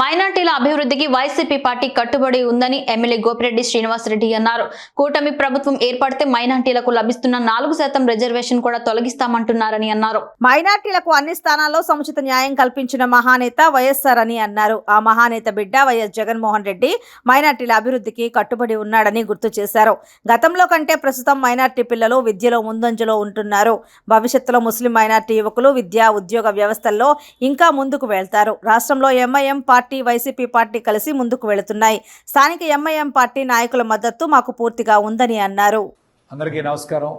మైనార్టీల అభివృద్ధికి YCP party కట్టుబడి ఉందని ఎమ్మెల్యే గోపిరెడ్డి శ్రీనివాసరెడ్డి అన్నారు. కూటమి ప్రభుత్వం ఏర్పడితే మైనార్టీలకు లభిస్తున్న నాలుగు శాతం రిజర్వేషన్ కూడా తొలగిస్తామంటున్నారని అన్నారు. మైనార్టీలకు అన్ని స్థానాల్లో సముచిత న్యాయం కల్పించిన మహానేత వైఎస్ఆర్ అని అన్నారు. ఆ మహానేత బిడ్డ వైఎస్ జగన్మోహన్ రెడ్డి మైనార్టీల అభివృద్ధికి కట్టుబడి ఉన్నాడని గుర్తు చేశారు. గతంలో కంటే ప్రస్తుతం మైనార్టీ పిల్లలు విద్యలో ముందంజలో ఉంటున్నారు. భవిష్యత్తులో ముస్లిం మైనార్టీ యువకులు విద్యా ఉద్యోగ వ్యవస్థల్లో ఇంకా ముందుకు వెళ్తారు. రాష్ట్రంలో MIM party party YCP party కలిసి ముందుకు వెళుతున్నాయి. స్థానిక ఎంఐఎం పార్టీ నాయకుల మద్దతు మాకు పూర్తిగా ఉందని అన్నారు. అందరికీ నమస్కారం.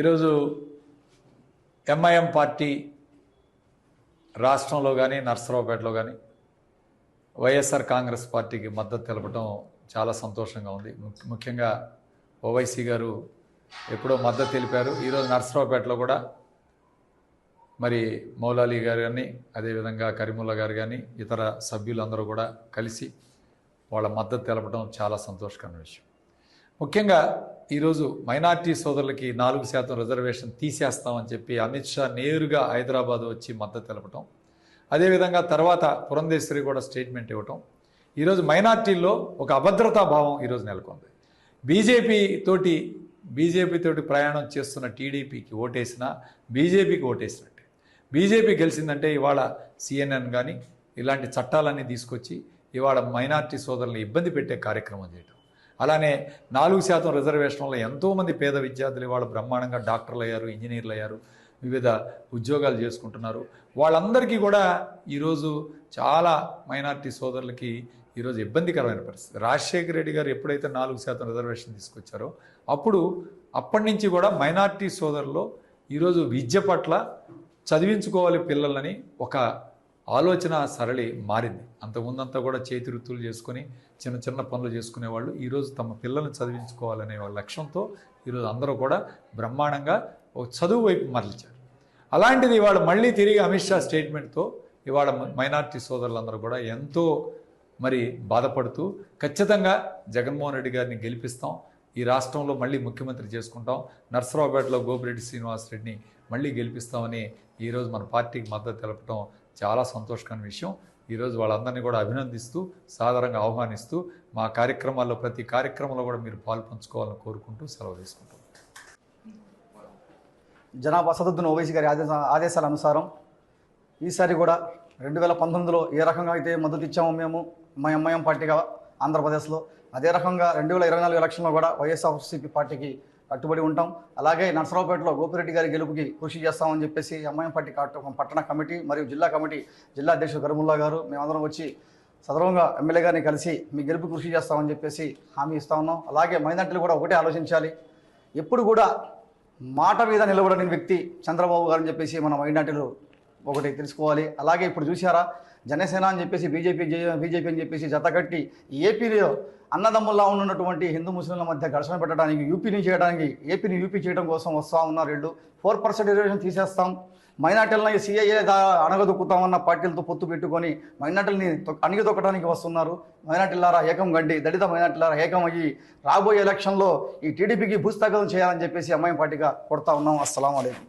ఈరోజు ఎంఐఎం పార్టీ రాష్ట్రంలో కానీ నర్సరావుపేటలో కానీ వైఎస్ఆర్ కాంగ్రెస్ పార్టీకి మద్దతు తెలపడం చాలా సంతోషంగా ఉంది. ముఖ్యంగా ఓవైసీ గారు ఎప్పుడో మద్దతు తెలిపారు. ఈరోజు నర్సరావుపేటలో కూడా మరి మౌలాలి గారు కానీ అదేవిధంగా కరీముల్లా గారు కానీ ఇతర సభ్యులందరూ కూడా కలిసి వాళ్ళ మద్దతు తెలపడం చాలా సంతోషకరమైన విషయం. ముఖ్యంగా ఈరోజు మైనార్టీ సోదరులకి నాలుగు శాతం రిజర్వేషన్ తీసేస్తామని చెప్పి అమిత్ షా నేరుగా హైదరాబాద్ వచ్చి మద్దతు తెలపటం అదేవిధంగా తర్వాత పురంధేశ్వరి కూడా స్టేట్మెంట్ ఇవ్వటం. ఈరోజు మైనార్టీల్లో ఒక అభద్రతా భావం ఈరోజు నెలకొంది. బీజేపీ తోటి బీజేపీ తోటి ప్రయాణం చేస్తున్న టీడీపీకి ఓటేసినా బీజేపీకి ఓటేసినట్టే బీజేపీ గెలిచిందంటే ఇవాళ సిఎన్ఎన్ కానీ ఇలాంటి చట్టాలన్నీ తీసుకొచ్చి ఇవాళ మైనార్టీ సోదరులను ఇబ్బంది పెట్టే కార్యక్రమం చేయటం. అలానే నాలుగు శాతం రిజర్వేషన్లో ఎంతోమంది పేద విద్యార్థులు ఇవాళ బ్రహ్మాండంగా డాక్టర్లు అయ్యారు ఇంజనీర్లు అయ్యారు వివిధ ఉద్యోగాలు చేసుకుంటున్నారు. వాళ్ళందరికీ కూడా ఈరోజు చాలా మైనార్టీ సోదరులకి ఈరోజు ఇబ్బందికరమైన పరిస్థితి. రాజశేఖర రెడ్డి గారు ఎప్పుడైతే నాలుగు శాతం రిజర్వేషన్ తీసుకొచ్చారో అప్పుడు అప్పటి నుంచి కూడా మైనార్టీ సోదరులు ఈరోజు విద్య పట్ల చదివించుకోవాలి పిల్లలని ఒక ఆలోచన సరళి మారింది. అంతకుముందంతా కూడా చేతి వృత్తులు చేసుకొని చిన్న చిన్న పనులు చేసుకునేవాళ్ళు. ఈరోజు తమ పిల్లల్ని చదివించుకోవాలనే వాళ్ళ లక్ష్యంతో ఈరోజు అందరూ కూడా బ్రహ్మాండంగా ఒక చదువు వైపు మరలిచారు. అలాంటిది ఇవాళ మళ్ళీ తిరిగి అమిత్ షా స్టేట్మెంట్తో ఇవాళ మైనార్టీ సోదరులందరూ కూడా ఎంతో మరి బాధపడుతూ ఖచ్చితంగా జగన్మోహన్ రెడ్డి గారిని గెలిపిస్తాం. ఈ రాష్ట్రంలో మళ్ళీ ముఖ్యమంత్రి చేసుకుంటాం. నర్సరావుపేటలో గోపిరెడ్డి శ్రీనివాసరెడ్డిని మళ్ళీ గెలిపిస్తామని ఈరోజు మన పార్టీకి మద్దతు తెలపడం చాలా సంతోషకరమైన విషయం. ఈరోజు వాళ్ళందరినీ కూడా అభినందిస్తూ సాధారణంగా ఆహ్వానిస్తూ మా కార్యక్రమాల్లో ప్రతి కార్యక్రమంలో కూడా మీరు పాలు పంచుకోవాలని కోరుకుంటూ సెలవు తీసుకుంటాం. జనాభా సదద్దున ఓవైసీ గారి ఆదేశ ఆదేశాల అనుసారం ఈసారి కూడా రెండు వేల పంతొమ్మిదిలో ఏ రకంగా అయితే మద్దతు ఇచ్చామో మేము మా ఎంఐఎం పార్టీగా ఆంధ్రప్రదేశ్లో అదే రకంగా రెండు వేల ఇరవై నాలుగు ఎలక్షన్లో కూడా వైఎస్ఆర్సీపీ పార్టీకి కట్టుబడి ఉంటాం. అలాగే నర్సరావుపేటలో గోపిరెడ్డి గారి గెలుపుకి కృషి చేస్తామని చెప్పేసి ఎంఐఎం పార్టీ కట్ట- పట్టణ కమిటీ మరియు జిల్లా కమిటీ జిల్లా అధ్యక్షుడు కరుముల్లా గారు మేమందరం వచ్చి సదరంగా ఎమ్మెల్యే గారిని కలిసి మీ గెలుపు కృషి చేస్తామని చెప్పేసి హామీ ఇస్తా ఉన్నాం. అలాగే మైనార్టీలు కూడా ఒకటే ఆలోచించాలి. ఎప్పుడు కూడా మాట మీద నిలబడని వ్యక్తి చంద్రబాబు గారు అని చెప్పేసి మన మైనార్టీలు ఒకటి తెలుసుకోవాలి. అలాగే ఇప్పుడు చూసారా జనసేన అని చెప్పేసి బీజేపీ బీజేపీ అని చెప్పేసి జతకట్టి ఏపీలో అన్నదమ్ముల్లా ఉన్నటువంటి హిందూ ముస్లింల మధ్య ఘర్షణ పెట్టడానికి యూపీని చేయడానికి ఏపీని యూపీ చేయడం కోసం వస్తూ ఉన్నారు వీళ్ళు. ఫోర్ పర్సెంట్ రిజర్వేషన్ తీసేస్తాం. మైనార్టీలను సిఐఏ అణగదొక్కుతామన్న పార్టీలతో పొత్తు పెట్టుకొని మైనార్టీలని అణగదొక్కడానికి వస్తున్నారు. మైనార్టీలారా ఏకం గండి దళిత మైనార్టీలారా ఏకం అయ్యి రాబోయే ఎలక్షన్లో ఈ టీడీపీకి భూస్థాపితం చేయాలని చెప్పేసి అమ్మాయి పార్టీగా కొడతా ఉన్నాం. అస్సలం అలైkum